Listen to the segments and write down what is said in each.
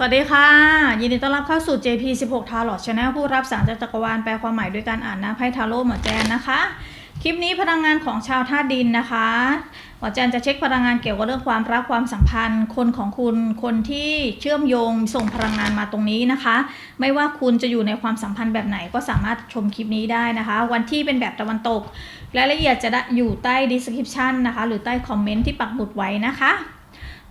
สวัสดีค่ะ ยินดีต้อนรับเข้าสู่ JP 16 Tarot Channel ผู้รับสารจากจักรวาลแปลความหมายด้วยการอ่านหน้าไพ่ทาโร่หมอแจนนะคะ คลิปนี้พลังงานของชาวธาตุดินนะคะหมอแจนจะเช็คพลังงานเกี่ยวกับเรื่องความรักความสัมพันธ์ คนของคุณคนที่เชื่อมโยงส่งพลังงานมาตรงนี้นะคะ ไม่ว่าคุณจะอยู่ในความสัมพันธ์แบบไหนก็สามารถชมคลิปนี้ได้นะคะ วันที่เป็นแบบตะวันตกรายละเอียดจะอยู่ใต้ description นะคะ หรือใต้คอมเมนต์ที่ปักหมุดไว้นะคะ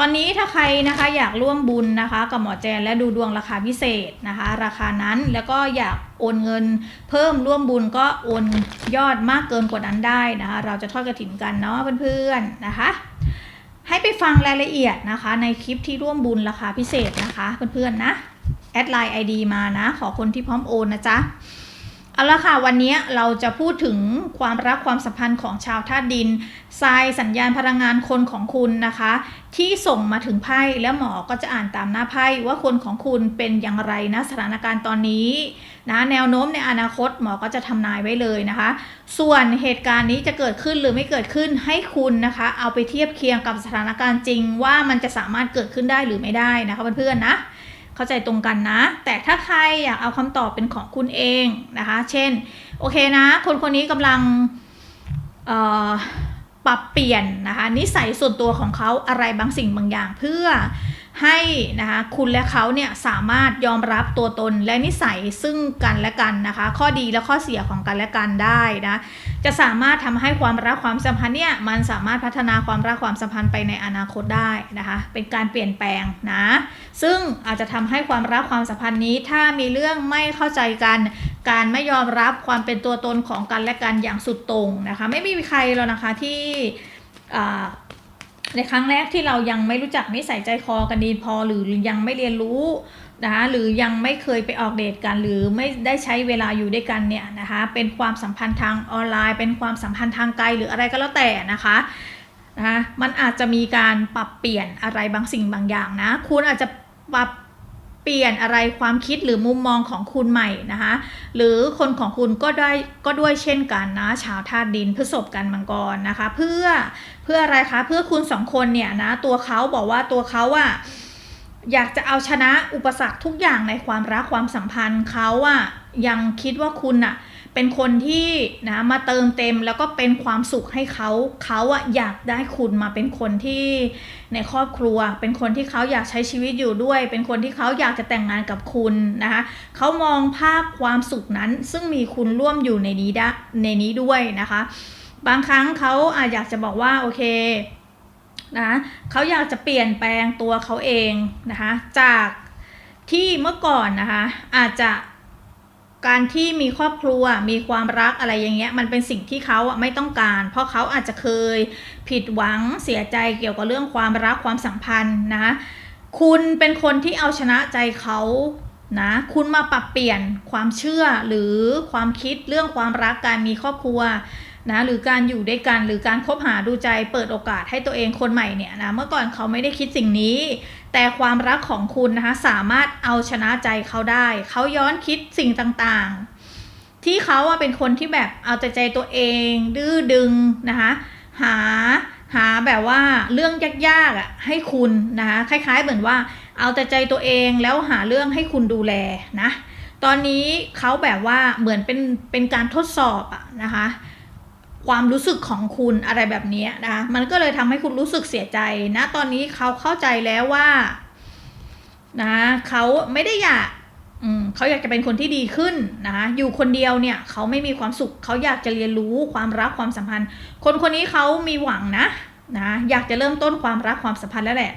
ตอนนี้ถ้าใครนะคะอยากร่วมบุญนะคะกับหมอแจนและดูดวงราคาพิเศษนะคะ ราคานั้นแล้วก็อยากโอนเงินเพิ่มร่วมบุญก็โอนยอดมากเกินกว่านั้นได้นะคะ เราจะทอดกระถิ่นกันเนาะเพื่อนๆนะคะ ให้ไปฟังรายละเอียดนะคะ ในคลิปที่ร่วมบุญราคาพิเศษนะคะเพื่อนๆนะแอดไลน์ ID มานะ ขอคนที่พร้อมโอนนะจ๊ะ เอาละค่ะ วันนี้เราจะพูดถึงความรักความสัมพันธ์ของชาวธาตุดินทรายสัญญาณพลังงานคนของคุณนะคะ ที่ส่งมาถึงไพ่แล้วหมอก็จะอ่านตามหน้าไพ่ว่าคนของคุณเป็นอย่างไรนะสถานการณ์ตอนนี้นะแนวโน้มในอนาคตหมอก็จะทำนายไว้เลยนะคะ ส่วนเหตุการณ์นี้จะเกิดขึ้นหรือไม่เกิดขึ้นให้คุณนะคะ เอาไปเทียบเคียงกับสถานการณ์จริงว่ามันจะสามารถเกิดขึ้นได้หรือไม่ได้นะคะเพื่อนๆนะ เข้าใจตรงกันนะ แต่ถ้าใครอยากเอาคำตอบเป็นของคุณเองนะคะ เช่น โอเคนะ คนคนนี้กำลังปรับเปลี่ยนนะคะนิสัยส่วนตัวของเขาอะไรบางสิ่งบางอย่างเพื่อ ให้นะคะคุณและเขาเนี่ยสามารถยอมรับตัวตนและนิสัยซึ่งกันและกันนะคะ ข้อดีและข้อเสียของกันและกันได้นะจะสามารถทำให้ความรักความสัมพันธ์เนี่ยมันสามารถพัฒนาความรักความสัมพันธ์ไปในอนาคตได้นะคะ เป็นการเปลี่ยนแปลงนะซึ่งอาจจะทำให้ความรักความสัมพันธ์นี้ ถ้ามีเรื่องไม่เข้าใจกันการไม่ยอมรับความเป็นตัวตนของกันและกันอย่างสุดตรงนะคะ ไม่มีใครแล้วนะคะที่อ่า ในครั้งแรกที่เรายังไม่รู้จักนิสัยใจคอกันดีพอหรือยังไม่เรียนรู้นะคะหรือยังไม่เคยไปออกเดทกัน หรือไม่ได้ใช้เวลาอยู่ด้วยกันเนี่ยนะคะเป็นความสัมพันธ์ทางออนไลน์ เป็นความสัมพันธ์ทางไกลหรืออะไรก็แล้วแต่นะคะนะคะมันอาจจะมีการปรับเปลี่ยนอะไรบางสิ่งบางอย่างนะ คุณอาจจะปรับ ปลี่ยนอะไรความคิดหรือมุมมองของคุณใหม่นะคะ หรือคนของคุณก็ได้ก็ด้วยเช่นกันนะชาวธาตุดินพฤษภกันมังกรนะคะ เพื่อเพื่ออะไรคะเพื่อคุณสองคนเนี่ยนะตัวเขาบอกว่าตัวเขาอะอยากจะเอาชนะอุปสรรคทุกอย่างในความรักความสัมพันธ์เขาอะยังคิดว่าคุณอะ เป็นคนที่นะมาเติมเต็มแล้วก็เป็นความสุขให้เขาเขาอะอยากได้คุณมาเป็นคนที่ในครอบครัว เป็นคนที่เขาอยากใช้ชีวิตอยู่ด้วย เป็นคนที่เขาอยากจะแต่งงานกับคุณนะคะเขามองภาพความสุขนั้น ซึ่งมีคุณร่วมอยู่ในนี้ได้ในนี้ด้วยนะคะ บางครั้งเขาอาจอยากจะบอกว่าโอเคนะเขาอยากจะเปลี่ยนแปลงตัวเขาเองนะคะจากที่เมื่อก่อนนะคะอาจจะ การที่มีครอบครัวมีความรักอะไรอย่างเงี้ยมันเป็นสิ่งที่เขาไม่ต้องการ เพราะเขาอาจจะเคยผิดหวังเสียใจเกี่ยวกับเรื่องความรักความสัมพันธ์นะคะคุณเป็นคนที่เอาชนะใจเขานะคุณมาปรับเปลี่ยนความเชื่อหรือความคิดเรื่องความรักการมีครอบครัวนะหรือการอยู่ด้วยกันหรือการคบหาดูใจเปิดโอกาสให้ตัวเองคนใหม่เนี่ยนะเมื่อก่อนเขาไม่ได้คิดสิ่งนี้ แต่ความรักของคุณนะคะสามารถเอาชนะใจเขาได้ เขาย้อนคิดสิ่งต่างๆ ที่เขาอะเป็นคนที่แบบเอาแต่ใจตัวเอง ดื้อดึงนะคะหาหาแบบว่าเรื่องยากๆอะให้คุณนะคะคล้าย ๆ เหมือนว่าเอาแต่ใจตัวเองแล้วหาเรื่องให้คุณดูแลนะ ตอนนี้เขาแบบว่าเหมือนเป็นเป็นการทดสอบอะนะคะ ความรู้สึกของคุณอะไรแบบนี้นะคะมันก็เลยทำให้คุณรู้สึกเสียใจนะ ตอนนี้เขาเข้าใจแล้วว่านะเขาไม่ได้อยากเขาอยากจะเป็นคนที่ดีขึ้นนะคะอยู่คนเดียวเนี่ยเขาไม่มีความสุขเขาอยากจะเรียนรู้ความรักความสัมพันธ์ คนคนนี้เขามีหวังนะนะอยากจะเริ่มต้นความรักความสัมพันธ์แล้วแหละ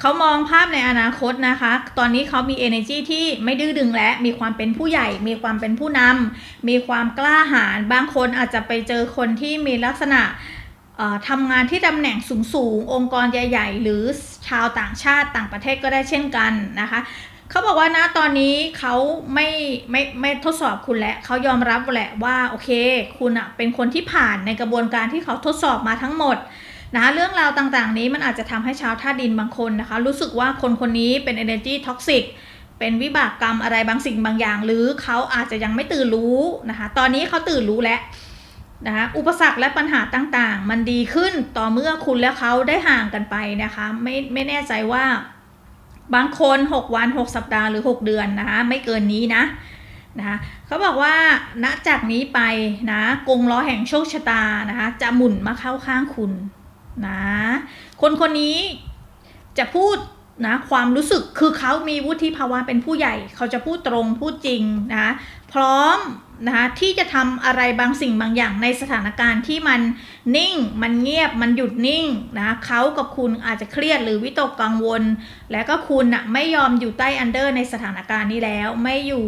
เขามองภาพในอนาคตนะคะ ตอนนี้เขามี energy ที่ไม่ดื้อดึงและ มีความเป็นผู้ใหญ่ มีความเป็นผู้นำ มีความกล้าหาญ บางคนอาจจะไปเจอคนที่มีลักษณะทำงานที่ตำแหน่งสูงๆ องค์กรใหญ่ ๆ หรือชาวต่างชาติต่างประเทศก็ได้เช่นกันนะคะเขาบอกว่านะตอนนี้เขาไม่ไม่ไม่ทดสอบคุณแล้วเขายอมรับแหละว่าโอเค คุณอะเป็นคนที่ผ่านในกระบวนการที่เขาทดสอบมาทั้งหมด นะคะเรื่องราวต่างๆนี้มันอาจจะทำให้ชาวธาตุดินบางคนนะคะ รู้สึกว่าคนคนนี้เป็น energy toxic เป็นวิบากกรรมอะไรบางสิ่งบางอย่าง หรือเขาอาจจะยังไม่ตื่นรู้นะคะ ตอนนี้เขาตื่นรู้แล้วนะคะอุปสรรคและปัญหาต่างๆ มันดีขึ้นต่อเมื่อคุณและเขาได้ห่างกันไปนะคะไม่ไม่แน่ใจว่าบางคน 6 วัน 6 สัปดาห์หรือ 6 เดือนนะคะไม่เกินนี้นะนะคะเขาบอกว่าณจากนี้ไปนะกงล้อแห่งโชคชะตานะคะจะหมุนมาเข้าข้างคุณ นะคนคนนี้จะพูดนะความรู้สึกคือเขามีวุฒิภาวะเป็นผู้ใหญ่ เขาจะพูดตรงพูดจริงนะพร้อมนะคะที่จะทำอะไรบางสิ่งบางอย่างในสถานการณ์ที่มันนิ่ง มันเงียบมันหยุดนิ่งนะเขากับคุณอาจจะเครียดหรือวิตกกังวล และก็คุณน่ะไม่ยอมอยู่ใต้อันเดอร์ในสถานการณ์นี้แล้ว ไม่อยู่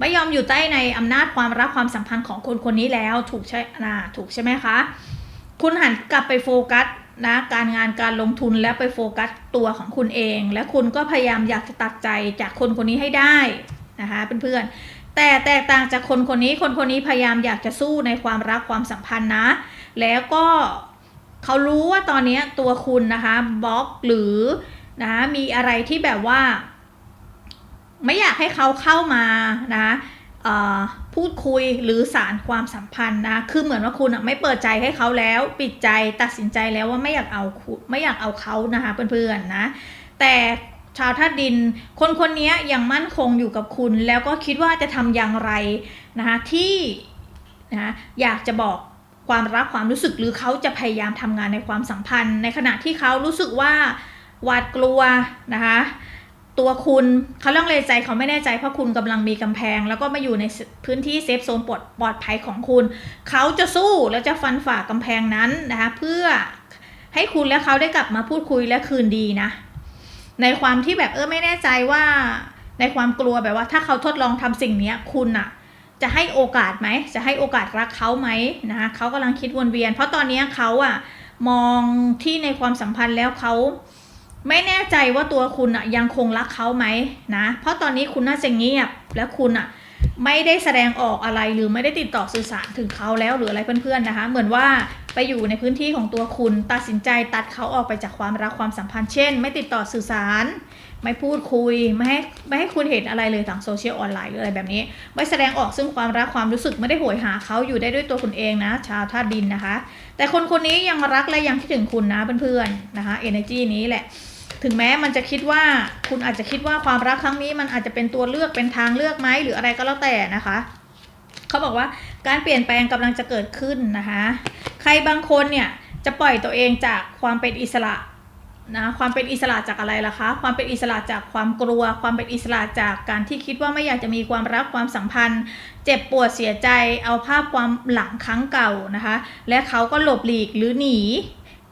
ไม่ยอมอยู่ใต้ในอำนาจความรักความสัมพันธ์ของคนคนนี้แล้วถูกใช่นะถูกใช่ไหมคะ คุณหันกลับไปโฟกัส นะการงานการลงทุนแล้วไปโฟกัสตัวของคุณเอง และคุณก็พยายามอยากจะตัดใจจากคนคนนี้ให้ได้นะคะเพื่อนๆแต่แตกต่างจากคนคนนี้คนคนนี้พยายามอยากจะสู้ในความรักความสัมพันธ์นะ แล้วก็เขารู้ว่าตอนนี้ตัวคุณนะคะบล็อกหรือนะะมีอะไรที่แบบว่า ไม่อยากให้เขาเข้ามานะ พูดคุยหรือสารความสัมพันธ์นะ คือเหมือนว่าคุณอะไม่เปิดใจให้เขาแล้ว ปิดใจตัดสินใจแล้วว่าไม่อยากเอาคุณไม่อยากเอาเขานะคะเพื่อนๆนะ แต่ชาวธาตุดิน คนคนนี้ยังมั่นคงอยู่กับคุณ แล้วก็คิดว่าจะทำอย่างไรนะคะที่นะอยากจะบอกความรักความรู้สึกหรือเขาจะพยายามทำงานในความสัมพันธ์ ในขณะที่เขารู้สึกว่าหวาดกลัวนะคะ ตัวคุณเขาลังเลใจเขาไม่แน่ใจเพราะคุณกำลังมีกำแพง แล้วก็มาอยู่ในพื้นที่เซฟโซนปลอดปลอดภัยของคุณ เขาจะสู้แล้วจะฟันฝ่ากำแพงนั้นนะคะเพื่อให้คุณและเขาได้กลับมาพูดคุยและคืนดีนะ ในความที่แบบเออไม่แน่ใจว่าในความกลัวแบบว่า ถ้าเขาทดลองทำสิ่งนี้คุณอะจะให้โอกาสไหม จะให้โอกาสรักเขาไหมนะคะเขากำลังคิดวนเวียน เพราะตอนนี้เขาอะมองที่ในความสัมพันธ์แล้วเขา ไม่แน่ใจว่าตัวคุณอะยังคงรักเขาไหมนะ เพราะตอนนี้คุณน่าจะเงียบและคุณอะไม่ได้แสดงออกอะไรหรือไม่ได้ติดต่อสื่อสารถึงเขาแล้วหรืออะไรเพื่อนๆนะคะ เหมือนว่าไปอยู่ในพื้นที่ของตัวคุณตัดสินใจตัดเขาออกไปจากความรักความสัมพันธ์เช่น ไม่ติดต่อสื่อสาร ไม่พูดคุย ไม่ให้ไม่ให้คุณเห็นอะไรเลยทางโซเชียลออนไลน์หรืออะไรแบบนี้ ไม่แสดงออกซึ่งความรักความรู้สึกไม่ได้โหยหาเขาอยู่ได้ด้วยตัวคุณเองนะ ชาวธาตุดินนะคะ แต่คนคนนี้ยังรักและยังคิดถึงคุณนะเพื่อนๆนะคะ energy นี้แหละ ถึงแม้มันจะคิดว่าคุณอาจจะคิดว่าความรักครั้งนี้มันอาจจะเป็นตัวเลือกเป็นทางเลือกไหมหรืออะไรก็แล้วแต่นะคะเขาบอกว่าการเปลี่ยนแปลงกำลังจะเกิดขึ้นนะคะ ใครบางคนเนี่ยจะปล่อยตัวเองจากความเป็นอิสระนะความเป็นอิสระจากอะไรล่ะคะ ความเป็นอิสระจากความกลัว ความเป็นอิสระจากการที่คิดว่าไม่อยากจะมีความรักความสัมพันธ์ เจ็บปวดเสียใจเอาภาพความหลังครั้งเก่านะคะ และเขาก็หลบหลีกหรือหนี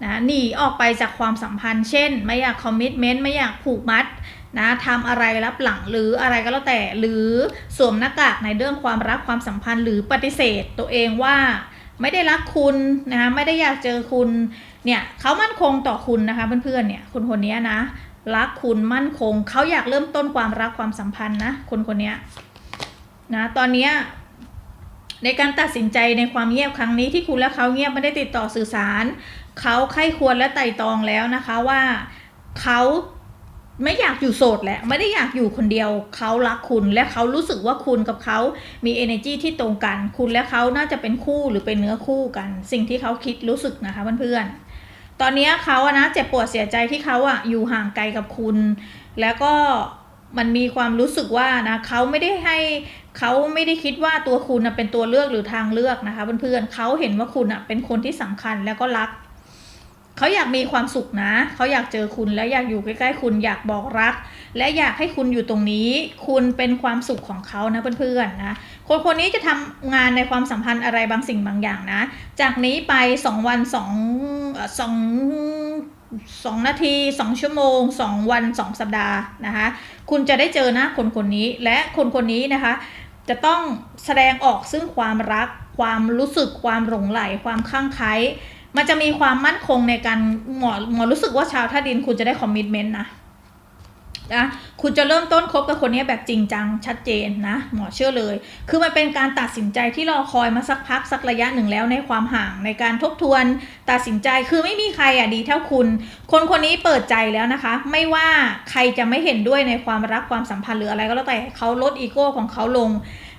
นะหนีออกไปจากความสัมพันธ์ เช่น ไม่อยากคอมมิชเมนต์ไม่อยากผูกมัดนะทำอะไรรับหลังหรืออะไรก็แล้วแต่ หรือสวมหน้ากากในเรื่องความรักความสัมพันธ์ หรือปฏิเสธตัวเองว่าไม่ได้รักคุณนะคะไม่ได้อยากเจอคุณเนี่ยเขามั่นคงต่อคุณนะคะเพื่อนๆเนี่ยคนคนนี้นะรักคุณมั่นคงเขาอยากเริ่มต้นความรักความสัมพันธ์นะคนคนนี้นะตอนนี้ในการตัดสินใจในความเงียบครั้งนี้ที่คุณและเขาเงียบไม่ได้ติดต่อสื่อสาร เขาไข้ควรและไต่ตองแล้วนะคะว่าเขาไม่อยากอยู่โสดแล้วไม่ได้อยากอยู่คนเดียวเขารักคุณและเขารู้สึกว่าคุณกับเขามี energy ที่ตรงกัน คุณและเขาน่าจะเป็นคู่หรือเป็นเนื้อคู่กัน สิ่งที่เขาคิดรู้สึกนะคะเพื่อนๆตอนนี้เขาอะนะเจ็บปวดเสียใจที่เขาอะอยู่ห่างไกลกับคุณ แล้วก็มันมีความรู้สึกว่านะเขาไม่ได้ให้เขาไม่ได้คิดว่าตัวคุณเป็นตัวเลือกหรือทางเลือกนะคะเพื่อนๆเขาเห็นว่าคุณเป็นคนที่สำคัญแล้วก็รัก เขาอยากมีความสุขนะ เขาอยากเจอคุณและอยากอยู่ใกล้ๆคุณอยากบอกรัก และอยากให้คุณอยู่ตรงนี้ คุณเป็นความสุขของเขานะเพื่อนๆนะคนคนนี้จะทำงานในความสัมพันธ์อะไรบางสิ่งบางอย่างนะ จากนี้ไปสองวันสองสองสองนาทีสองชั่วโมงสองวันสองสัปดาห์นะคะ คุณจะได้เจอน้าคนคนนี้และคนคนนี้นะคะ จะต้องแสดงออกซึ่งความรัก ความรู้สึกความหลงไหลความข้างไคล้ มันจะมีความมั่นคงในการหมอหมอรู้สึกว่าชาวท่าดินคุณจะได้คอมมิชเมนต์นะนะคุณจะเริ่มต้นคบกับคนนี้แบบจริงจังชัดเจนนะ หมอเชื่อเลย คือมันเป็นการตัดสินใจที่รอคอยมาสักพักสักระยะหนึ่งแล้วในความห่างในการทบทวนตัดสินใจคือไม่มีใครอะดีเท่าคุณ คนคนนี้เปิดใจแล้วนะคะ ไม่ว่าใครจะไม่เห็นด้วยในความรักความสัมพันธ์หรืออะไรก็แล้วแต่เขาลดอีโก้ของเขาลง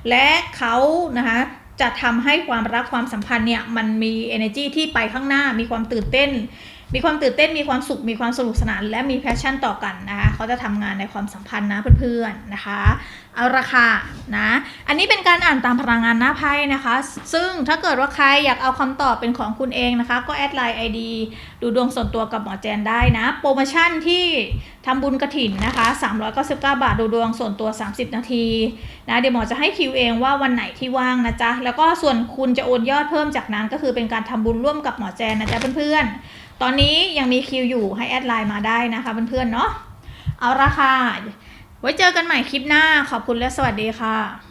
และเขานะคะ จะทำให้ความรักความสัมพันธ์เนี่ยมันมี energy ที่ไปข้างหน้ามีความตื่นเต้น มีความตื่นเต้นมีความสุขมีความสนุกสนาน และมีแพชชั่นต่อกันนะคะเขาจะทำงานในความสัมพันธ์นะเพื่อนๆนะคะเอาราคานะอันนี้เป็นการอ่านตามพลังงานหน้าไพ่นะคะ ซึ่งถ้าเกิดว่าใครอยากเอาคำตอบเป็นของคุณเองนะคะ ก็แอดไลน์ ID ดูดวงส่วนตัวกับหมอแจนได้นะ โปรโมชั่นที่ทำบุญกระถินนะคะ 399 บาทดูดวงส่วนตัว 30 นาทีนะเดี๋ยวหมอจะให้คิวเองว่าวันไหนที่ว่างนะจ๊ะแล้วก็ส่วนคุณจะโอนยอดเพิ่มจากนั้นก็คือเป็นการทำบุญร่วมกับหมอแจนนะจ๊ะเพื่อนๆ ตอนนี้ยังมีคิวอยู่ให้แอดไลน์มาได้นะคะเพื่อนๆเนาะเอาราคาไว้เจอกันใหม่คลิปหน้าขอบคุณและสวัสดีค่ะ